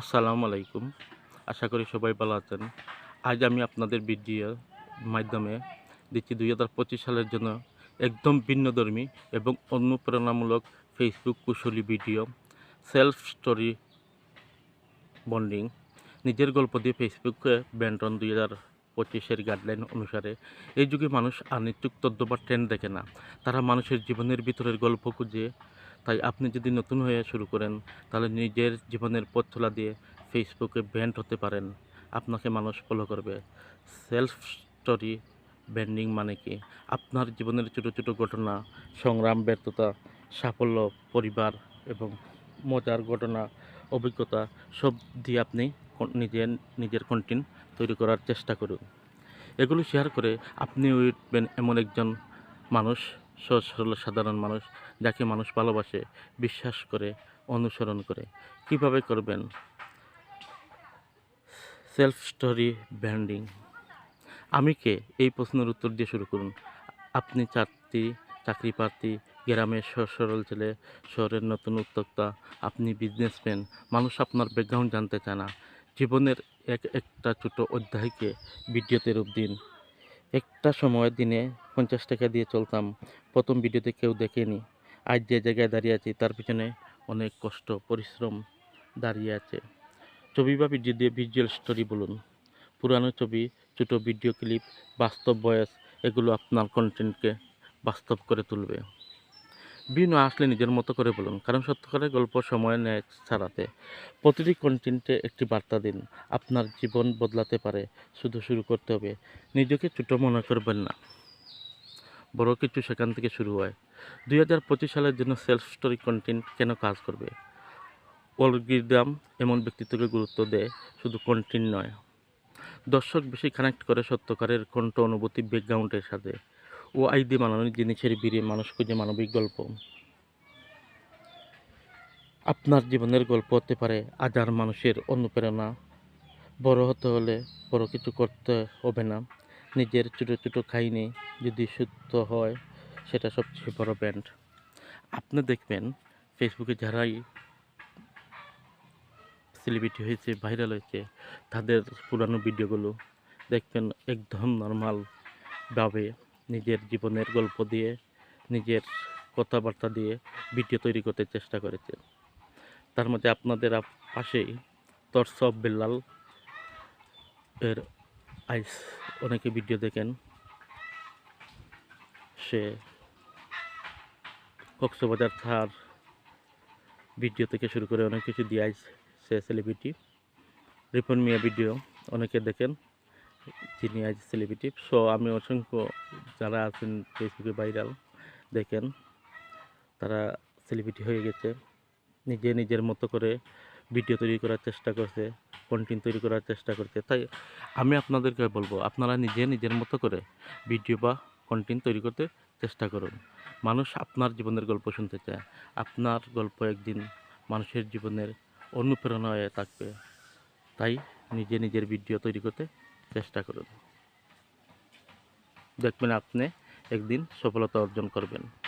আসসালামু আলাইকুম। আশা করি সবাই ভালো আছেন। আজ আমি আপনাদের ভিডিওর মাধ্যমে দিচ্ছি দুই হাজার পঁচিশ সালের জন্য একদম ভিন্নধর্মী এবং অনুপ্রেরণামূলক ফেসবুক কুশলী ভিডিও সেলফ স্টোরি বন্ডিং নিজের গল্প দিয়ে ফেসবুকে ব্যান্টন দুই হাজার পঁচিশের গাইডলাইন অনুসারে। এই যুগে মানুষ আর আনিচুক তথ্য বা ট্রেন্ড দেখে না। তারা মানুষের জীবনের ভিতরের গল্প খুঁজে তাই আপনি যদি নতুন হয়ে শুরু করেন, তাহলে নিজের জীবনের পথ চলা দিয়ে ফেসবুকে ব্যান্ড হতে পারেন। আপনাকে মানুষ ফলো করবে। সেলফ স্টোরি ব্যান্ডিং মানে কি? আপনার জীবনের ছোটো ছোটো ঘটনা, সংগ্রাম, ব্যর্থতা, সাফল্য, পরিবার এবং মজার ঘটনা, অভিজ্ঞতা, সব দিয়ে আপনি নিজের নিজের কন্টেন্ট তৈরি করার চেষ্টা করুন। এগুলো শেয়ার করে আপনি উঠবেন এমন একজন মানুষ সহজ সরল সাধারণ মানুষ যাকে মানুষ ভালোবাসে, বিশ্বাস করে, অনুসরণ করে। কীভাবে করবেন? Self story branding. আমি কে? এই প্রশ্নের উত্তর দিয়ে শুরু করুন। আপনি চাকরি চাকরি প্রার্থী, গ্রামের সরল ছেলে, শহরের নতুন উদ্যোক্তা, আপনি বিজনেসম্যান মানুষ আপনার ব্যাকগ্রাউন্ড জানতে চায় না। জীবনের এক একটা ছোট অধ্যায়কে ভিডিওতে রূপ দিন। একটা সময় দিনে পঞ্চাশ টাকা দিয়ে চলতাম। প্রথম ভিডিওতে কেউ দেখেনি। আজ যে জায়গায় দাঁড়িয়ে আছি, তার পিছনে অনেক কষ্ট, পরিশ্রম দাঁড়িয়ে আছে। ছবি বা ভিডিও দিয়ে ভিজুয়াল স্টোরি বলুন। পুরানো ছবি, ছোটো ভিডিও ক্লিপ বাস্তব বয়স, এগুলো আপনার কন্টেন্টকে বাস্তব করে তুলবে। বিভিন্ন আসলে নিজের মতো করে বলুন, কারণ সত্যকারের গল্প সময় নেয় ছাড়াতে। প্রতিটি কন্টেন্টে একটি বার্তা দিন, আপনার জীবন বদলাতে পারে, শুধু শুরু করতে হবে। নিজেকে ছোটো মনে করবেন না। বড় কিছু সেখান থেকে শুরু হয়। দুই হাজার পঁচিশ সালের জন্য সেলফ স্টোরি কন্টেন্ট কেন কাজ করবে? অলগিদাম এমন ব্যক্তিত্বকে গুরুত্ব দেয়, শুধু কন্টেন্ট নয়। দর্শক বেশি কানেক্ট করে সত্যকারের কণ্ঠ অনুভূতি ব্যাকগ্রাউন্ডের সাথে ও আইডি বানানো জিনিসের বীরে মানুষ খুঁজে মানবিক গল্প। আপনার জীবনের গল্প হতে পারে হাজার মানুষের অনুপ্রেরণা। বড় হতে হলে বড় কিছু করতে হবে না। নিজের ছোটো ছোটো কাহিনী যদি সত্য হয়, সেটা সবচেয়ে বড় ব্যান্ড আপনি দেখবেন ফেসবুকে যারাই সেলিব্রিটি হয়েছে ভাইরাল হয়েছে, তাদের পুরানো ভিডিওগুলো দেখবেন একদম নর্মালভাবে নিজের জীবনের গল্প দিয়ে, নিজের কথাবার্তা দিয়ে ভিডিও তৈরি করতে চেষ্টা করেছে। তার মধ্যে আপনাদের পাশেই তরসব বেল্লাল এর আইস অনেকে ভিডিও দেখেন। সে কক্সবাজার থার ভিডিও থেকে শুরু করে অনেক কিছু দিয়ে সে সেলিব্রিটি রিপন মিয়া ভিডিও, অনেকে দেখেন যিনি আজ সেলিব্রিটি সো আমি অসংখ্য যারা আছেন ফেসবুকে ভাইরাল দেখেন, তারা সেলিব্রিটি হয়ে গেছে। নিজে নিজের মতো করে ভিডিও তৈরি করার চেষ্টা করছে কন্টেন্ট তৈরি করার চেষ্টা করছে। তাই আমি আপনাদেরকে বলব, আপনারা নিজে নিজের মতো করে ভিডিও বা কন্টেন্ট তৈরি করতে চেষ্টা করুন। মানুষ আপনার জীবনের গল্প শুনতে চায়। আপনার গল্প একদিন মানুষের জীবনের অনুপ্রেরণায় থাকবে। তাই নিজে নিজের ভিডিও তৈরি করতে চেষ্টা করুন। দেখবেন আপনি একদিন সফলতা অর্জন করবেন।